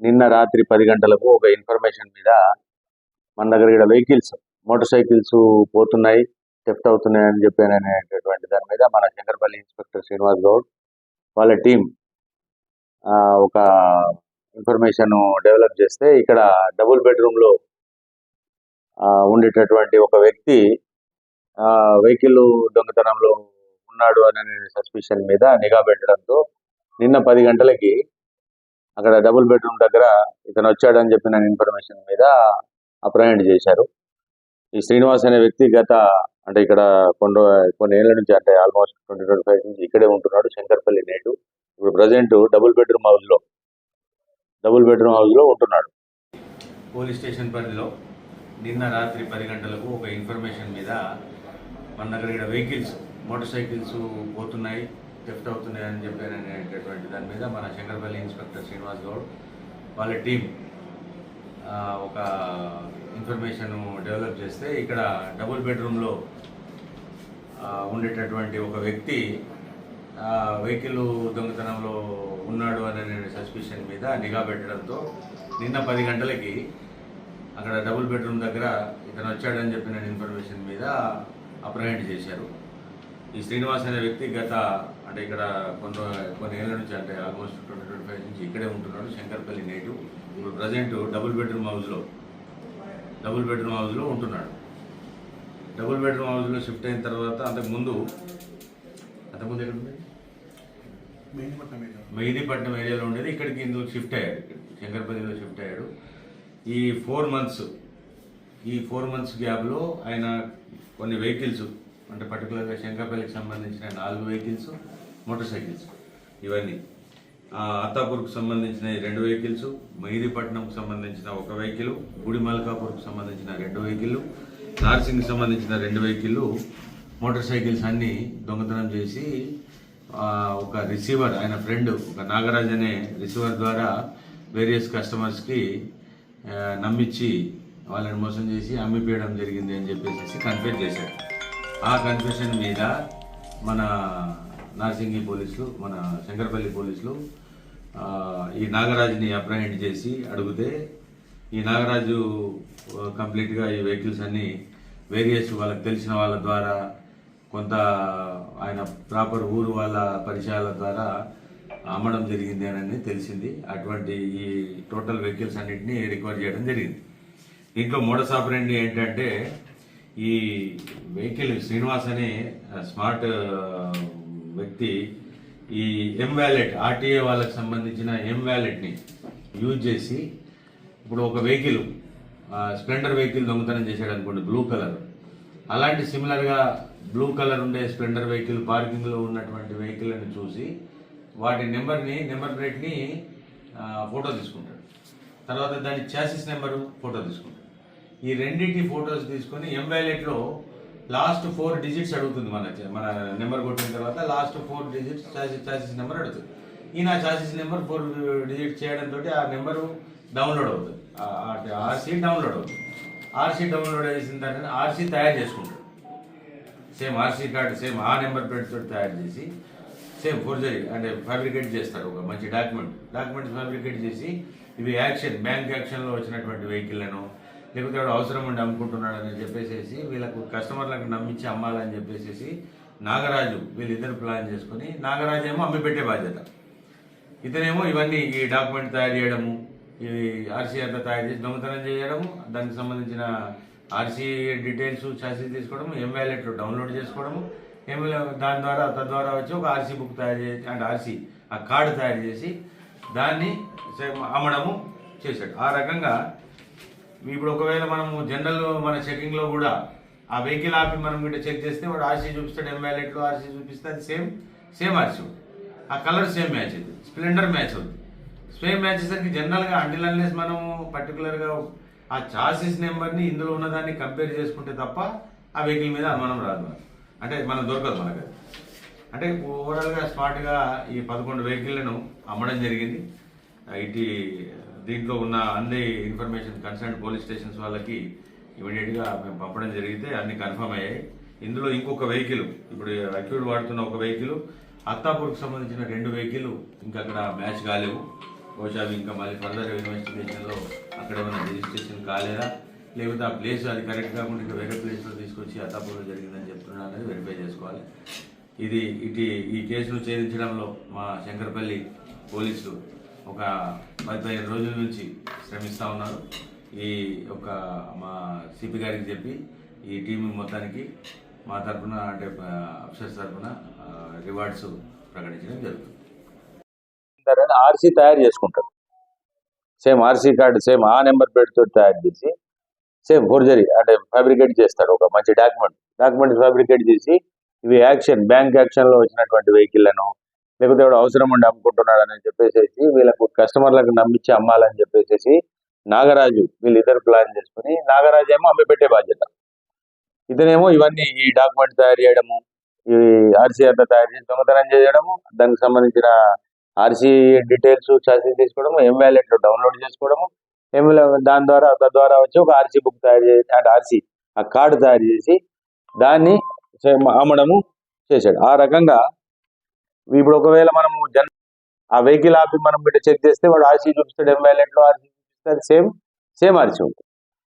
నిన్న రాత్రి పది గంటలకు ఒక ఇన్ఫర్మేషన్ మీద మన దగ్గర ఇక్కడ వెహికల్స్ మోటార్ సైకిల్స్ పోతున్నాయి షిఫ్ట్ అవుతున్నాయి అని చెప్పాను అనేటటువంటి దాని మీద మన శంకరపల్లి ఇన్స్పెక్టర్ శ్రీనివాస్ గౌడ్ వాళ్ళ టీం ఒక ఇన్ఫర్మేషన్ డెవలప్ చేస్తే ఇక్కడ డబుల్ బెడ్రూమ్లో ఉండేటటువంటి ఒక వ్యక్తి వెహికల్ దొంగతనంలో ఉన్నాడు అనే సస్పిషన్ మీద నిఘా పెట్టడంతో నిన్న పది గంటలకి అక్కడ డబుల్ బెడ్రూమ్ దగ్గర ఇతను వచ్చాడని చెప్పిన ఇన్ఫర్మేషన్ మీద అప్రహెండ్ చేశారు. ఈ శ్రీనివాస్ అనే వ్యక్తి గత అంటే ఇక్కడ కొన్ని కొన్ని ఏళ్ళ నుంచి అంటే ఆల్మోస్ట్ ట్వంటీ ట్వంటీ ఫైవ్ నుంచి ఇక్కడే ఉంటున్నాడు శంకర్పల్లి నేటు ఇప్పుడు ప్రజెంట్ డబుల్ బెడ్రూమ్ హౌస్లో డబుల్ బెడ్రూమ్ హౌస్లో ఉంటున్నాడు. పోలీస్ స్టేషన్ పరిధిలో నిన్న రాత్రి పది గంటలకు ఒక ఇన్ఫర్మేషన్ మీద మన దగ్గర ఇక్కడ వెహికల్స్ మోటార్ సైకిల్స్ పోతున్నాయి. షిఫ్ట్ అవుతున్నాయని చెప్పాననేటటువంటి దాని మీద మన శంకరపల్లి ఇన్స్పెక్టర్ శ్రీనివాస్ గౌడ్ వాళ్ళ టీం ఒక ఇన్ఫర్మేషన్ డెవలప్ చేస్తే ఇక్కడ డబుల్ బెడ్రూమ్లో ఉండేటటువంటి ఒక వ్యక్తి వెహికల్ దొంగతనంలో ఉన్నాడు అనే సస్పిషన్ మీద నిఘా పెట్టడంతో నిన్న పది గంటలకి అక్కడ డబుల్ బెడ్రూమ్ దగ్గర ఇతను వచ్చాడని చెప్పిన ఇన్ఫర్మేషన్ మీద అప్రహెండ్ చేశారు. ఈ శ్రీనివాస్ అనే వ్యక్తి గత అంటే ఇక్కడ కొన్ని కొన్ని ఏళ్ళ నుంచి అంటే ఆల్మోస్ట్ ట్వంటీ ట్వంటీ ఫైవ్ నుంచి ఇక్కడే ఉంటున్నాడు శంకర్పల్లి నేటివ్ ఇప్పుడు ప్రజెంట్ డబుల్ బెడ్రూమ్ హౌస్లో డబుల్ బెడ్రూమ్ హౌస్లో ఉంటున్నాడు. డబుల్ బెడ్రూమ్ హౌస్లో షిఫ్ట్ అయిన తర్వాత అంతకు ముందు అంతకుముందు ఎక్కడ ఉండేది మెహిదీపట్నం ఏరియాలో ఉండేది. ఇక్కడికి ఇందులో షిఫ్ట్ అయ్యాడు. శంకర్పల్లిలో షిఫ్ట్ అయ్యాడు. ఈ ఫోర్ మంత్స్ ఈ ఫోర్ మంత్స్ గ్యాప్లో ఆయన కొన్ని వెహికల్స్ అంటే పర్టికులర్గా శంకర్పల్లికి సంబంధించిన నాలుగు వెహికల్స్ మోటార్ సైకిల్స్ ఇవన్నీ. అత్తాపూర్కు సంబంధించిన రెండు వెహికల్స్ మెహిదీపట్నంకు సంబంధించిన ఒక వెహికల్ గుడిమల్కాపూర్కు సంబంధించిన రెండు వెహికల్ నార్సింగ్కి సంబంధించిన రెండు వెహికల్ మోటార్ సైకిల్స్ అన్నీ దొంగతనం చేసి ఒక రిసీవర్ ఆయన ఫ్రెండ్ ఒక నాగరాజ్ అనే రిసీవర్ ద్వారా వేరియస్ కస్టమర్స్కి నమ్మించి వాళ్ళని మోసం చేసి అమ్మిపేయడం జరిగింది అని చెప్పేసి కన్ఫ్యూజ్ చేశారు. ఆ కన్ఫ్యూషన్ మీద మన నార్సింగి పోలీసులు మన శంకరపల్లి పోలీసులు ఈ నాగరాజుని అప్రహెండ్ చేసి అడిగితే ఈ నాగరాజు కంప్లీట్గా ఈ వెహికల్స్ అన్ని వేరియస్ వాళ్ళకి తెలిసిన వాళ్ళ ద్వారా కొంత ఆయన ప్రాపర్ ఊరు వాళ్ళ పరిచయాల ద్వారా అమ్మడం జరిగింది అని తెలిసింది. అటువంటి ఈ టోటల్ వెహికల్స్ అన్నింటినీ రికవర్ చేయడం జరిగింది. దీంట్లో మోడస్ ఏంటంటే ఈ వెహికల్ శ్రీనివాస్ అనే స్మార్ట్ వ్యక్తి ఈ ఎం వ్యాలెట్ ఆర్టీఏ వాళ్ళకి సంబంధించిన ఎం వ్యాలెట్ని యూజ్ చేసి ఇప్పుడు ఒక వెహికల్ స్ప్లెండర్ వెహికల్ దొంగతనం చేశాడు అనుకోండి బ్లూ కలర్ అలాంటి సిమిలర్గా బ్లూ కలర్ ఉండే స్ప్లెండర్ వెహికల్ పార్కింగ్లో ఉన్నటువంటి వెహికల్ని చూసి వాటి నెంబర్ని నెంబర్ ప్లేట్ని ఫోటో తీసుకుంటాడు. తర్వాత దాని చాసిస్ నెంబరు ఫోటో తీసుకుంటాడు. ఈ రెండింటి ఫోటోస్ తీసుకొని ఎం వ్యాలెట్లో లాస్ట్ ఫోర్ డిజిట్స్ అడుగుతుంది మన మన నెంబర్ కొట్టిన తర్వాత last four digits chassis chassis number అడుగుతుంది. ఈయన చాసిస్ నెంబర్ ఫోర్ డిజిట్స్ చేయడంతో ఆ నెంబరు డౌన్లోడ్ అవుతుంది. ఆర్సీ డౌన్లోడ్ అవుతుంది. ఆర్సీ డౌన్లోడ్ చేసిన తర్వాత ఆర్సీ తయారు చేసుకుంటాడు. సేమ్ ఆర్సీ కార్డు సేమ్ ఆ నెంబర్ ప్లేట్ తోటి తయారు చేసి సేమ్ ఫోర్జరీ అంటే ఫ్యాబ్రికేట్ చేస్తారు ఒక మంచి డాక్యుమెంట్. డాక్యుమెంట్ ఫ్యాబ్రికేట్ చేసి ఇవి యాక్షన్ బ్యాంక్ యాక్షన్లో వచ్చినటువంటి వెహికల్లను లేకపోతే వాడు అవసరం ఉండి అమ్ముకుంటున్నాడు అని చెప్పేసి వీళ్ళకు కస్టమర్లకు నమ్మించి అమ్మాలని చెప్పేసి నాగరాజు వీళ్ళిద్దరు ప్లాన్ చేసుకుని నాగరాజు ఏమో అమ్మి పెట్టే బాధ్యత. ఇతనేమో ఇవన్నీ ఈ డాక్యుమెంట్ తయారు చేయడము ఈ ఆర్సీఆర్లో తయారు చేసి దొంగతనం చేయడము దానికి సంబంధించిన ఆర్సీ డీటెయిల్స్ చాసీ తీసుకోవడము ఎం డౌన్లోడ్ చేసుకోవడము ఎం దాని ద్వారా తద్వారా వచ్చి ఒక ఆర్సీ బుక్ తయారు చేసి అంటే ఆర్సీ ఆ కార్డు తయారు చేసి దాన్ని అమ్మడము చేశాడు. ఆ రకంగా ఇప్పుడు ఒకవేళ మనము జనరల్ మన చెకింగ్లో కూడా ఆ వెహికల్ ఆపి మనం గిట్ట చెక్ చేస్తే వాడు ఆర్సీ చూపిస్తాడు ఎం వ్యాలెట్లో ఆర్సీ చూపిస్తే అది సేమ్ సేమ్ ఆర్సీ ఆ కలర్ సేమ్ మ్యాచ్ అవుతుంది. స్ప్లెండర్ మ్యాచ్ అవుతుంది. సేమ్ మ్యాచ్ సరికి జనరల్గా అంటిల్ అన్లెస్ మనము పర్టికులర్గా ఆ చాసిస్ నెంబర్ని ఇందులో ఉన్నదాన్ని కంపేర్ చేసుకుంటే తప్ప ఆ వెహికల్ మీద అనుమానం రాదు మనకు. అంటే మనం దొరకదు మనకు. అంటే ఓవరాల్గా స్మార్ట్గా ఈ పదకొండు వెహికల్లను అమ్మడం జరిగింది. ఐటీ దీంట్లో ఉన్న అన్ని ఇన్ఫర్మేషన్ కన్సర్న్ పోలీస్ స్టేషన్స్ వాళ్ళకి ఇమీడియట్గా మేము పంపడం జరిగితే అన్ని కన్ఫర్మ్ అయ్యాయి. ఇందులో ఇంకొక వెహికల్ ఇప్పుడు అక్యూడ్ వాడుతున్న ఒక వెహికల్ అత్తాపూర్కి సంబంధించిన రెండు వెహికల్ ఇంకా అక్కడ మ్యాచ్ కాలేవు. బహుశా ఇంకా మళ్ళీ ఫర్దర్ ఇన్వెస్టిగేషన్లో అక్కడ ఏమైనా రిజిస్ట్రేషన్ కాలేదా? లేకపోతే ఆ ప్లేస్ అది కరెక్ట్ కాకుండా ఇంకా వేరే ప్లేస్లో తీసుకొచ్చి అత్తాపూర్లో జరిగిందని చెప్తున్నా అనేది వెరిఫై చేసుకోవాలి. ఇది ఇటు ఈ కేసును ఛేదించడంలో మా శంకరపల్లి పోలీసులు ఒక పది పదిహేను రోజుల నుంచి శ్రమిస్తూ ఉన్నారు. ఈ యొక్క మా సిపి గారికి చెప్పి ఈ టీం మొత్తానికి మా తరఫున అంటే అఫ్సర్స్ తరఫున రివార్డ్స్ ప్రకటించడం జరుగుతుంది. ఆర్సీ తయారు చేసుకుంటారు. సేమ్ ఆర్సీ కార్డు సేమ్ ఆ నెంబర్ ప్లేట్తో తయారు చేసి సేమ్ ఫోర్జరీ అంటే ఫ్యాబ్రికేట్ చేస్తారు. ఒక మంచి డాక్యుమెంట్ డాక్యుమెంట్ ఫ్యాబ్రికేట్ చేసి ఇవి యాక్షన్ బ్యాంక్ యాక్షన్లో వచ్చినటువంటి వెహికల్లను లేకపోతే ఎవడు అవసరం ఉండి అమ్ముకుంటున్నాడని చెప్పేసి వీళ్ళకు కస్టమర్లకు నమ్మించి అమ్మాలని చెప్పేసి నాగరాజు వీళ్ళిద్దరు ప్లాన్ చేసుకుని నాగరాజు ఏమో అమ్మి పెట్టే బాధ్యత. ఇతనేమో ఇవన్నీ ఈ డాక్యుమెంట్ తయారు చేయడము ఈ ఆర్సీ అంతా తయారు చేసి దొంగతనం చేయడము దానికి సంబంధించిన ఆర్సీ డీటెయిల్స్ చార్జెస్ తీసుకోవడము ఎం వ్యాలెట్ డౌన్లోడ్ చేసుకోవడము ఎం దాని ద్వారా తద్వారా వచ్చి ఒక ఆర్సీ బుక్ తయారు చేసి అంటే ఆర్సీ ఆ కార్డు తయారు చేసి దాన్ని అమ్మడము చేశాడు. ఆ రకంగా ఇప్పుడు ఒకవేళ మనము జన్ ఆ వెహికల్ ఆపి మనం బిడ్డ చెక్ చేస్తే వాడు ఆర్సీ చూపిస్తాడు ఎం వ్యాలెట్లో ఆర్సీ చూపిస్తాడు సేమ్ సేమ్ ఆర్సీ ఉంటుంది.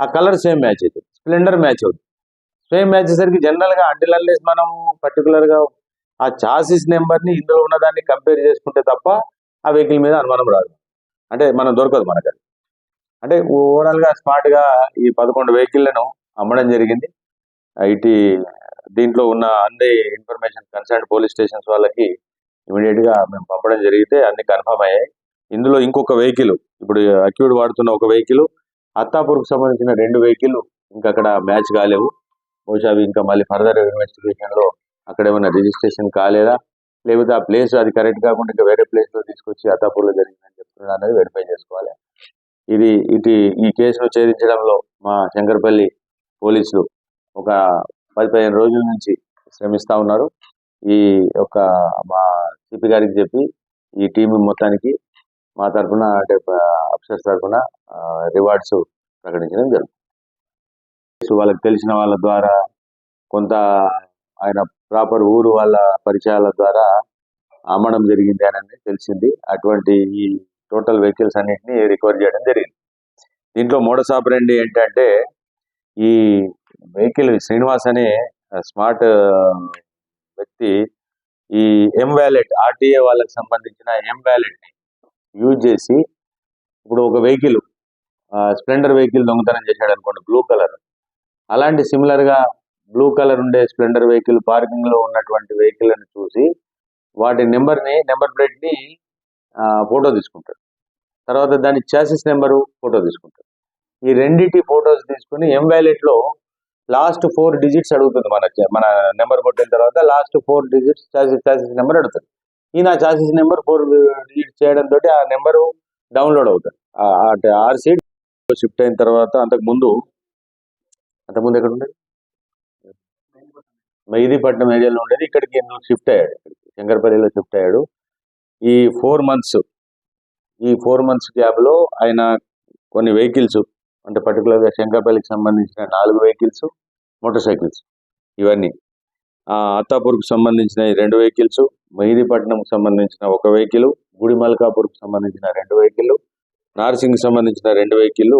ఆ కలర్ సేమ్ మ్యాచ్ అవుతుంది స్ప్లెండర్ మ్యాచ్ అవుతుంది. సేమ్ మ్యాచ్ అయ్యేసరికి జనరల్గా అంటిల్ అన్లెస్ మనం పర్టికులర్గా ఆ చాసిస్ నెంబర్ని ఇందులో ఉన్నదాన్ని కంపేర్ చేసుకుంటే తప్ప ఆ వెహికల్ మీద అనుమానం రాదు. అంటే మనం దొరకదు మనకు అది అంటే ఓవరాల్గా స్మార్ట్గా ఈ పదకొండు వెహికల్లను అమ్మడం జరిగింది. ఇటు దీంట్లో ఉన్న అన్ని ఇన్ఫర్మేషన్ కన్సర్న్ పోలీస్ స్టేషన్స్ వాళ్ళకి ఇమీడియట్గా మేము పంపడం జరిగితే అన్ని కన్ఫర్మ్ అయ్యాయి. ఇందులో ఇంకొక వెహికల్ ఇప్పుడు అక్యూడ్ వాడుతున్న ఒక వెహికల్ అత్తాపూర్కు సంబంధించిన రెండు వెహికల్ ఇంకా అక్కడ మ్యాచ్ కాలేవు. బహుశా అవి ఇంకా మళ్ళీ ఫర్దర్ ఇన్వెస్టిగేషన్లో అక్కడ ఏమైనా రిజిస్ట్రేషన్ కాలేదా? లేకపోతే ఆ ప్లేస్ అది కరెక్ట్ కాకుండా ఇంకా వేరే ప్లేస్లో తీసుకొచ్చి అత్తాపూర్లో జరిగిందని చెప్తున్నా అనేది వెరిఫై చేసుకోవాలి. ఇది ఇటు ఈ కేసును ఛేదించడంలో మా శంకరపల్లి పోలీసులు ఒక పది పదిహేను రోజుల నుంచి శ్రమిస్తా ఉన్నారు. ఈ యొక్క మా సిపి గారికి చెప్పి ఈ టీం మొత్తానికి మా తరఫున అంటే అఫీసర్స్ తరఫున రివార్డ్స్ ప్రకటించడం జరుగుతుంది. వాళ్ళకి తెలిసిన వాళ్ళ ద్వారా కొంత ఆయన ప్రాపర్ ఊరు వాళ్ళ పరిచయాల ద్వారా అమ్మడం జరిగింది అని తెలిసింది. అటువంటి ఈ టోటల్ వెహికల్స్ అన్నింటినీ రికవర్ చేయడం జరిగింది. దీంట్లో మోడస్ ఆపరండి ఏంటంటే ఈ వెహికల్ శ్రీనివాస్ అనే స్మార్ట్ వ్యక్తి ఈ ఎం వ్యాలెట్ ఆర్టీఏ వాళ్ళకి సంబంధించిన ఎం వ్యాలెట్ని యూజ్ చేసి ఇప్పుడు ఒక వెహికల్ స్ప్లెండర్ వెహికల్ దొంగతనం చేశాడు అనుకోండి బ్లూ కలర్ అలాంటి సిమిలర్గా బ్లూ కలర్ ఉండే స్ప్లెండర్ వెహికల్ పార్కింగ్లో ఉన్నటువంటి వెహికల్ అని చూసి వాటి నెంబర్ని నెంబర్ ప్లేట్ని ఫోటో తీసుకుంటాడు. తర్వాత దాని చాసిస్ నెంబరు ఫోటో తీసుకుంటాడు. ఈ రెండిటి ఫోటోస్ తీసుకుని ఎం వ్యాలెట్లో లాస్ట్ ఫోర్ డిజిట్స్ అడుగుతుంది మన మన నెంబర్ కొట్టిన తర్వాత last four digits chassis chassis number అడుగుతుంది. ఈయన చాసిస్ నెంబర్ ఫోర్ డిజిట్స్ చేయడం తోటి ఆ నెంబరు డౌన్లోడ్ అవుతుంది. అంటే ఆర్సీ షిఫ్ట్ అయిన తర్వాత అంతకు ముందు అంతకుముందు ఎక్కడ ఉండేది మెహదీపట్నం ఏరియాలో ఉండేది. ఇక్కడికి షిఫ్ట్ అయ్యాడు. ఇక్కడికి షిఫ్ట్ అయ్యాడు. ఈ ఫోర్ మంత్స్ ఈ ఫోర్ మంత్స్ గ్యాప్లో ఆయన కొన్ని వెహికల్స్ అంటే పర్టికులర్గా సంబంధించిన నాలుగు వెహికల్స్ మోటార్ సైకిల్స్ ఇవన్నీ అత్తాపూర్కు సంబంధించిన రెండు వెహికల్స్ మెహిదీపట్నంకు సంబంధించిన ఒక వెహికల్ గుడి మల్కాపూర్కు సంబంధించిన రెండు వెహికల్ నార్సింగ్కి సంబంధించిన రెండు వెహికల్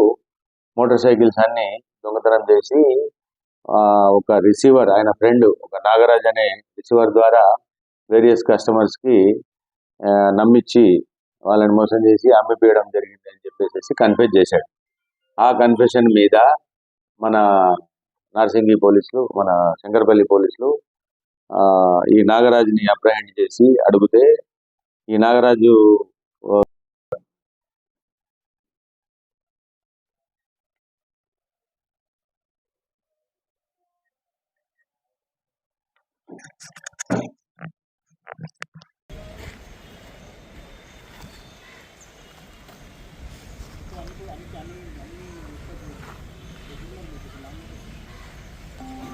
మోటార్ సైకిల్స్ అన్ని దొంగతనం చేసి ఆ ఒక రిసీవర్ ఆయన ఫ్రెండ్ ఒక నాగరాజ్ అనే రిసీవర్ ద్వారా వేరియస్ కస్టమర్స్కి నమ్మించి వాళ్ళని మోసం చేసి అమ్మిపేయడం జరిగింది అని చెప్పేసి కన్ఫ్యూజ్ చేశాడు. ఆ కన్ఫెషన్ మీద మన నార్సింగి పోలీసులు మన శంకరపల్లి పోలీసులు ఈ నాగరాజుని అప్రహెండ్ చేసి అడిగితే ఈ నాగరాజు Thank you.